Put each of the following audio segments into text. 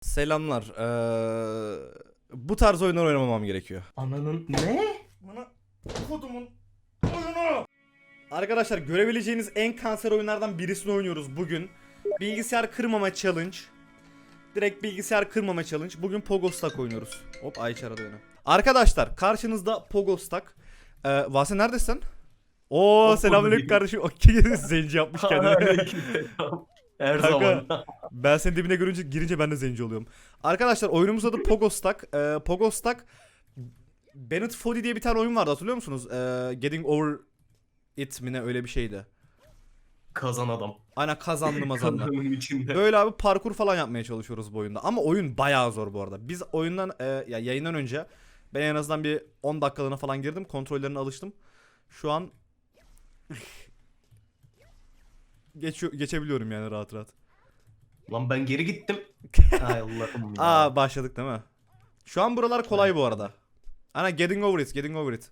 Selamlar. Ee, bu tarz oyunlar oynamamam gerekiyor. Ananın ne? Bana kodumun oyunu. Arkadaşlar görebileceğiniz en kanser oyunlardan birisini oynuyoruz bugün. Bilgisayar kırmama challenge. Direkt bilgisayar kırmama challenge. Bugün Pogostak oynuyoruz. Hop Ayça aradı beni. Arkadaşlar karşınızda Pogostak. Ee, Vase neredesin? Oo selamünaleyküm kardeşim. O zenci yapmış kendini. Her Kanka, zaman. Ben senin dibine görünce girince ben de zenci oluyorum. Arkadaşlar oyunumuz adı Pogostak. Ee, Pogostak Bennett Foddy diye bir tane oyun vardı hatırlıyor musunuz? Ee, Getting Over It mi ne öyle bir şeydi. Kazan adam. Aynen. Kazanın içinde. Böyle abi parkur falan yapmaya çalışıyoruz bu oyunda. Ama oyun bayağı zor bu arada. Biz oyundan e, ya yayından önce ben en azından bir 10 dakikalığına falan girdim. Kontrollerine alıştım. Şu an geçiyor geçebiliyorum yani rahat rahat. Lan ben geri gittim. Ay Allah'ım ya. Aa başladık değil mi? Şu an buralar kolay bu arada. Ana getting over it, getting over it.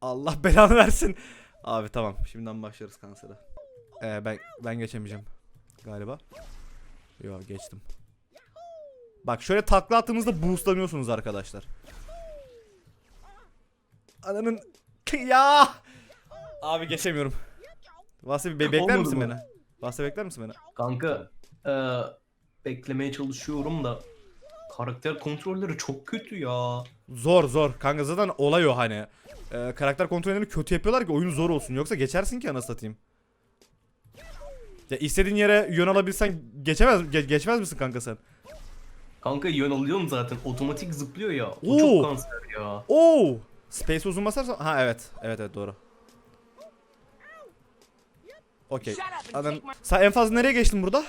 Allah belanı versin. Abi tamam, şimdiden başlarız kansere. Ee, ben ben geçemeyeceğim galiba. Yok geçtim. Bak şöyle takla attığınızda boostlanıyorsunuz arkadaşlar. Ananın ya. Abi geçemiyorum. Bir be- bekler Olmadı misin mı? beni? Vasi bekler misin beni? Kanka e, beklemeye çalışıyorum da karakter kontrolleri çok kötü ya. Zor zor. Kanka zaten olay o hani. Ee, karakter kontrollerini kötü yapıyorlar ki oyun zor olsun. Yoksa geçersin ki anasını satayım. Ya istediğin yere yön alabilsen geçemez ge- geçmez misin kanka sen? Kanka yön alıyorum zaten. Otomatik zıplıyor ya. O Oo. çok kanser ya. Oo! Space uzun basarsan ha evet. Evet evet doğru. Okey. Adam sen en fazla nereye geçtin burada?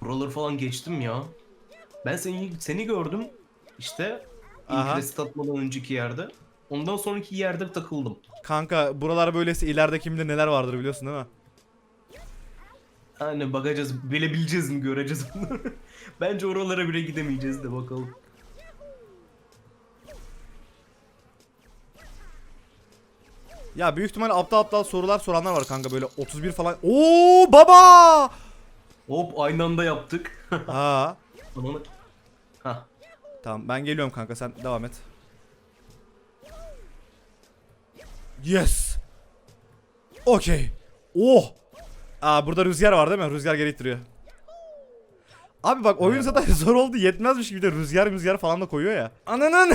Buraları falan geçtim ya. Ben seni seni gördüm. İşte Aha. ilk atmadan önceki yerde. Ondan sonraki yerde takıldım. Kanka buralar böylesi ileride kimde neler vardır biliyorsun değil mi? Hani bakacağız, bilebileceğiz mi, göreceğiz bunları. Bence oralara bile gidemeyeceğiz de bakalım. Ya büyük ihtimal aptal aptal sorular soranlar var kanka böyle 31 falan. Oo baba! Hop aynı anda yaptık. Ha. Ananı... Hah. Tamam ben geliyorum kanka sen devam et. Yes. Okey. Oh. Aa burada rüzgar var değil mi? Rüzgar geri ittiriyor. Abi bak oyun zaten zor oldu yetmezmiş gibi de rüzgar rüzgar falan da koyuyor ya. Ananın.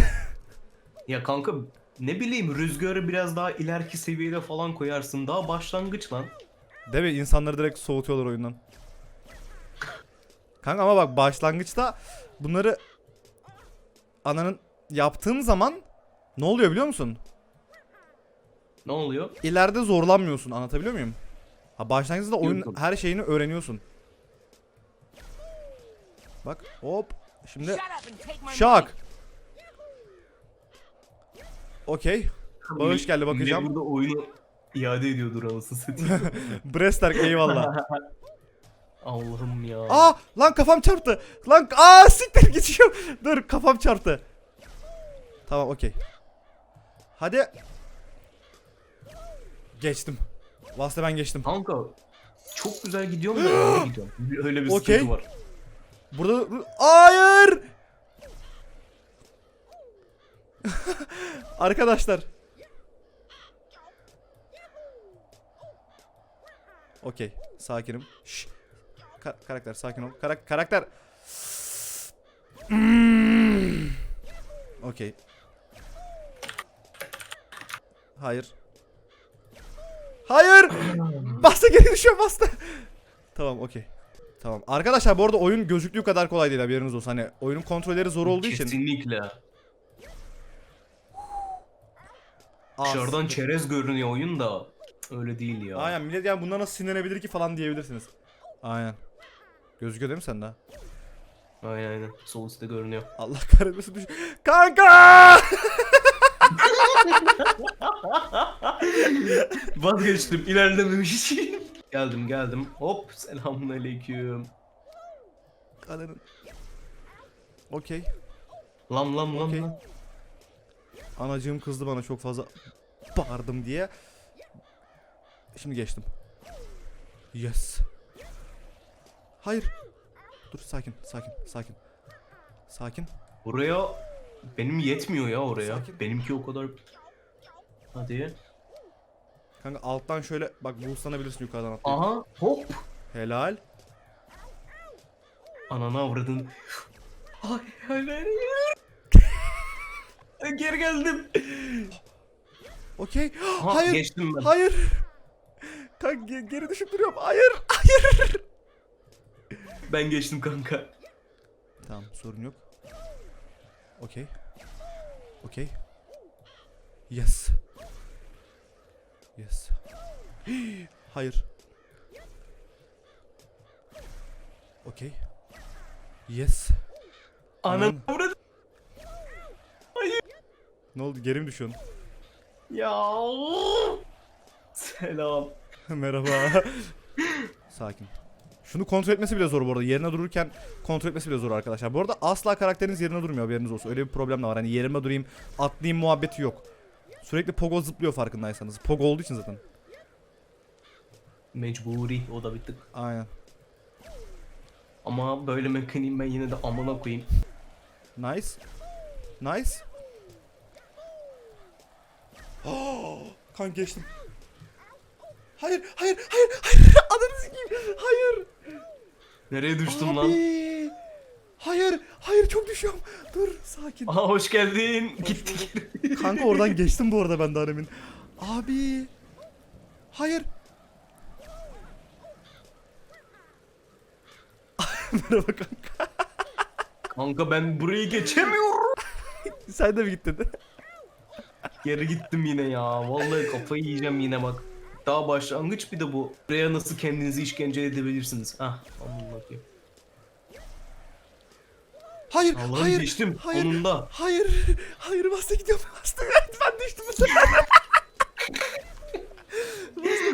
Ya kanka ne bileyim rüzgarı biraz daha ileriki seviyede falan koyarsın. Daha başlangıç lan. Değil mi? İnsanları direkt soğutuyorlar oyundan. Kanka ama bak başlangıçta bunları ananın yaptığın zaman ne oluyor biliyor musun? Ne oluyor? ileride zorlanmıyorsun anlatabiliyor muyum? Ha başlangıçta oyun her şeyini öğreniyorsun. Bak hop şimdi şak. Okey. Bağış geldi bakacağım. burada oyunu iade ediyordur anasını satayım. Bresterk eyvallah. Allah'ım ya. Aa lan kafam çarptı. Lan aa siktir geçiyorum. Dur kafam çarptı. Tamam okey. Hadi. Geçtim. Vasıta ben geçtim. Kanka çok güzel gidiyorum da önde gidiyorum. Öyle bir sıkıntı var. Burada hayır. Arkadaşlar. Okey, sakinim. Şş. Ka- karakter sakin ol. Karak- karakter. Hmm. Okey. Hayır. Hayır. Bastı geri düşüyor bastı. tamam okey. Tamam. Arkadaşlar bu arada oyun gözüktüğü kadar kolay değil haberiniz olsun. Hani oyunun kontrolleri zor olduğu için. Kesinlikle. Aa, Dışarıdan çerez görünüyor oyun da öyle değil ya. Aynen millet yani bundan nasıl sinirlenebilir ki falan diyebilirsiniz. Aynen. Gözüküyor değil mi sende? Aynen aynen. Sol üstte görünüyor. Allah kahretmesin düş. Kanka! Vazgeçtim ilerlememiş geldim geldim. Hop selamun aleyküm. Ananın. Okey. Lan lan lan Okey. lan. Anacığım kızdı bana çok fazla bağırdım diye. Şimdi geçtim. Yes. Hayır. Dur sakin sakin sakin. Sakin. Buraya benim yetmiyor ya oraya. Sakin. Benimki o kadar. Hadi. Kanka alttan şöyle bak boostlanabilirsin yukarıdan atlayıp. Aha hop. Helal. Ananı avradın. Ay hayır hayır. Geri geldim. Okey. Aha, Hayır. Geçtim ben. Hayır. Kanka ge- geri düşüp duruyorum. Hayır. Hayır. Ben geçtim kanka. Tamam sorun yok. Okey. Okey. Yes. Yes. Hayır. Okey. Yes. Ananı avradın. Ne oldu? Geri mi düşüyorsun? Ya. Selam. Merhaba. Sakin. Şunu kontrol etmesi bile zor bu arada. Yerine dururken kontrol etmesi bile zor arkadaşlar. Bu arada asla karakteriniz yerine durmuyor haberiniz olsun. Öyle bir problem de var. Hani yerime durayım, atlayayım muhabbeti yok. Sürekli Pogo zıplıyor farkındaysanız. Pogo olduğu için zaten. Mecburi o da bir tık. Aynen. Ama böyle mekaniğim ben yine de amına koyayım. Nice. Nice. Kan geçtim. Hayır, hayır, hayır, hayır. Ananı sikeyim. Hayır. Nereye düştüm lan? Abi. Hayır, hayır çok düşüyorum. Dur, sakin. Aha hoş geldin. Gittik. Kanka oradan geçtim bu arada ben daha demin. Abi. Hayır. Merhaba kanka. Kanka ben burayı geçemiyorum. Sen de mi gittin? Geri gittim yine ya. Vallahi kafayı yiyeceğim yine bak. Daha başlangıç bir de bu. Buraya nasıl kendinizi işkence edebilirsiniz? Hah. Aman bakayım. Hayır, Allah'ım hayır. geçtim. hayır. Sonunda. Hayır. Hayır basta gidiyorum. Basta. Evet, ben düştüm bu sefer.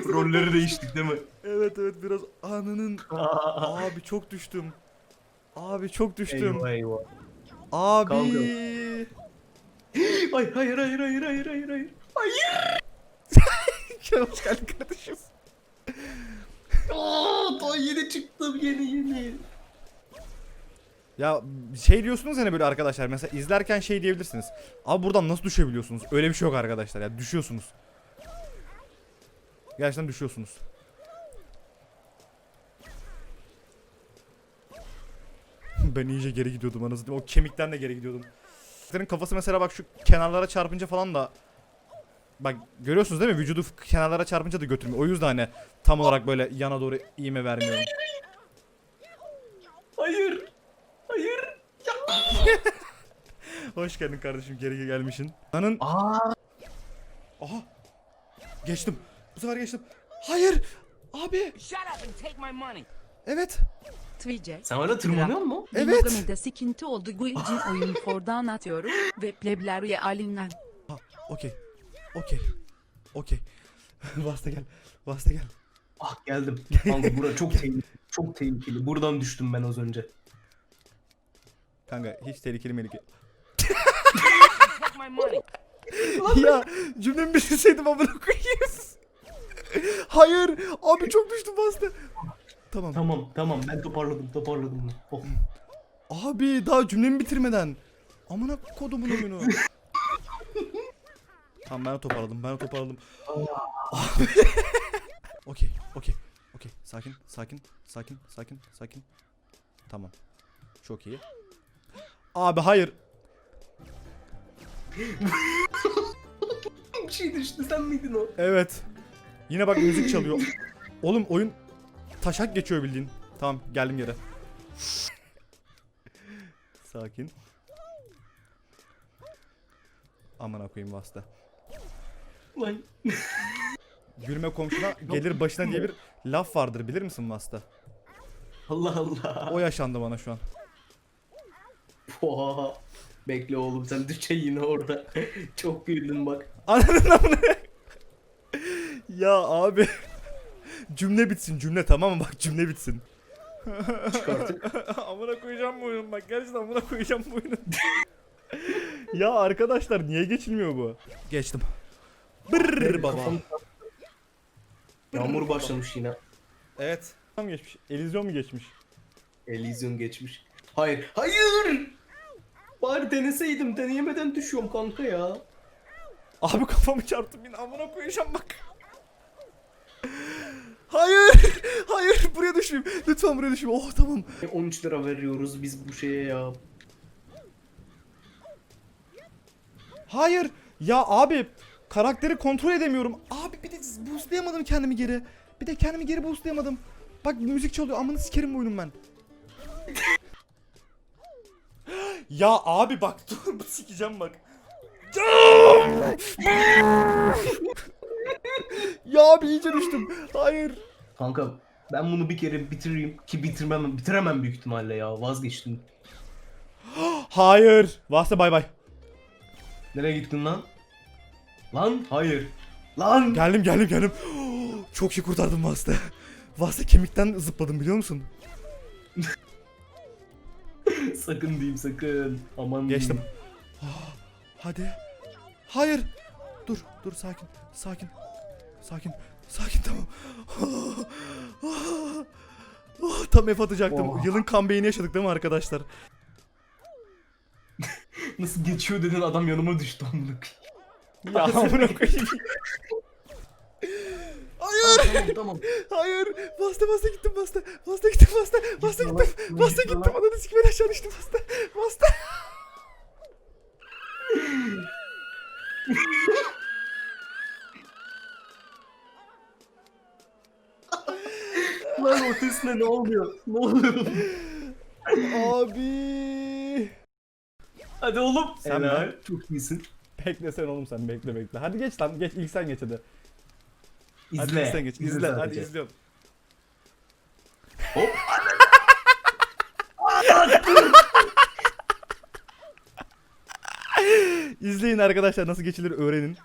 Rolleri değiştik değil mi? Evet evet biraz anının. Abi çok düştüm. Abi çok düştüm. eyvah eyvah. Abi. Kanka. Ay hayır hayır hayır hayır hayır hayır. Hoş geldin kardeşim. Aa, daha yeni çıktım yeni yeni. Ya şey diyorsunuz hani böyle arkadaşlar mesela izlerken şey diyebilirsiniz. Abi buradan nasıl düşebiliyorsunuz? Öyle bir şey yok arkadaşlar ya düşüyorsunuz. Gerçekten düşüyorsunuz. ben iyice geri gidiyordum anasını. O kemikten de geri gidiyordum. Senin kafası mesela bak şu kenarlara çarpınca falan da Bak görüyorsunuz değil mi? Vücudu kenarlara çarpınca da götürmüyor. O yüzden hani tam olarak böyle yana doğru iğme vermiyorum. Hayır. Hayır. Hoş geldin kardeşim geri gelmişsin. Anın Aa. Aha. Geçtim. Bu sefer geçtim. Hayır. Abi. Evet. Twitch'e Sen hala tırmanıyor musun? Evet. Monogamide sıkıntı oldu. Guilcin oyun fordan atıyorum ve pleblerye alinden. Ha, okey. Okey. Okey. Basta gel. Basta gel. Ah geldim. Kanka bura çok tehlikeli. Çok tehlikeli. Buradan düştüm ben az önce. Kanka hiç tehlikeli melike. Ya cümlemi bitirseydim amına koyayım. Hayır. Abi çok düştüm basta. Tamam. Tamam tamam ben toparladım toparladım. Oh. Abi daha cümlemi bitirmeden. Amına kodumun oyunu. tamam ben toparladım. Ben toparladım. Abi. Okey, okey. Okey. Sakin, sakin, sakin, sakin, sakin. Tamam. Çok iyi. Abi hayır. Bir şey düştü sen miydin o? Evet. Yine bak müzik çalıyor. Oğlum oyun taşak geçiyor bildiğin. Tamam geldim yere. Sakin. Aman koyayım vasta. Lan. Gülme komşuna gelir başına diye bir laf vardır bilir misin Vasta? Allah Allah. O yaşandı bana şu an. Oha. Bekle oğlum sen düşeceksin yine orada. çok güldün bak. Ananın amına. ya abi. Cümle bitsin cümle tamam mı bak cümle bitsin. Çık artık. amına koyacağım bu oyunu bak gerçekten amına koyacağım bu oyunu. ya arkadaşlar niye geçilmiyor bu? Geçtim. Brrr baba. Yağmur başlamış yine. Evet. Tam geçmiş. Elizyon mu geçmiş? Elysium geçmiş. Hayır. Hayır! Bari deneseydim. Deneyemeden düşüyorum kanka ya. Abi kafamı çarptım yine amına koyacağım bak. Hayır! Hayır buraya düşmeyeyim. Lütfen buraya düşmeyeyim. Oh tamam. 13 lira veriyoruz biz bu şeye ya. Hayır. Ya abi karakteri kontrol edemiyorum. Abi bir de boostlayamadım kendimi geri. Bir de kendimi geri boostlayamadım. Bak müzik çalıyor. Amına sikerim bu oyunun ben. ya abi bak dur sikeceğim bak. Ya abi iyice düştüm. Hayır. Kanka ben bunu bir kere bitireyim ki bitirmem bitiremem büyük ihtimalle ya vazgeçtim. Hayır. Vasta bay bay. Nereye gittin lan? Lan hayır. Lan Geldim geldim geldim. Çok iyi kurtardım Vasta. Vasta kemikten zıpladım biliyor musun? sakın diyeyim sakın. Aman Geçtim. diyeyim. Hadi. Hayır. Dur, dur sakin. Sakin. Sakin. Sakin tamam. Tam F atacaktım. Oh. Yılın comeback'ini yaşadık değil mi arkadaşlar? Nasıl geçiyor dedin adam yanıma düştü amına Ya amına koyayım. Hayır. Tamam tamam. Hayır. Basta basta gittim basta. Basta gittim basta. Basta Gitme gittim. lan, Basta gitme gittim. lan. Ananı sikmeden aşağı düştüm basta. Basta. Lan ortasına ne oluyor? Ne oluyor? Abi. Hadi oğlum. Sen Helal. Çok iyisin. Bekle sen oğlum sen bekle bekle. Hadi geç lan geç ilk sen geç hadi. Hadi İzle. ilk sen geç. İzle, hadi sadece. izliyorum. Hop. İzleyin arkadaşlar nasıl geçilir öğrenin.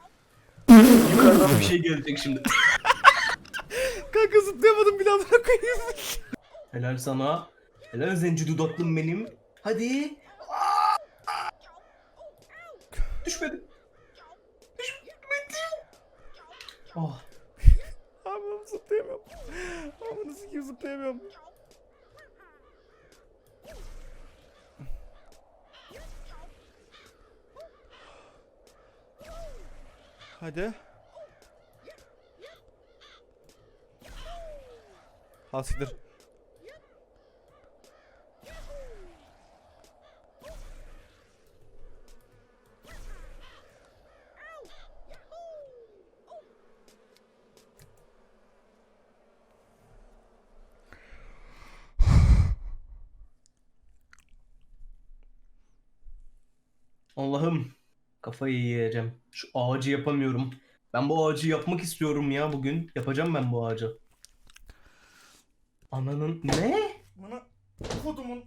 Yukarıdan bir şey gelecek şimdi. Kanka zıplayamadım bile amına koyayım. Helal sana. Helal zenci dudaklım benim. Hadi. Düşmedi. Düşmedi. Oh. Abi ben zıplayamıyorum. Abi nasıl ki zıplayamıyorum. Hadi. Ha siktir. Allah'ım. Kafayı yiyeceğim. Şu ağacı yapamıyorum. Ben bu ağacı yapmak istiyorum ya bugün. Yapacağım ben bu ağacı. Ananın ne? Bana kodumun.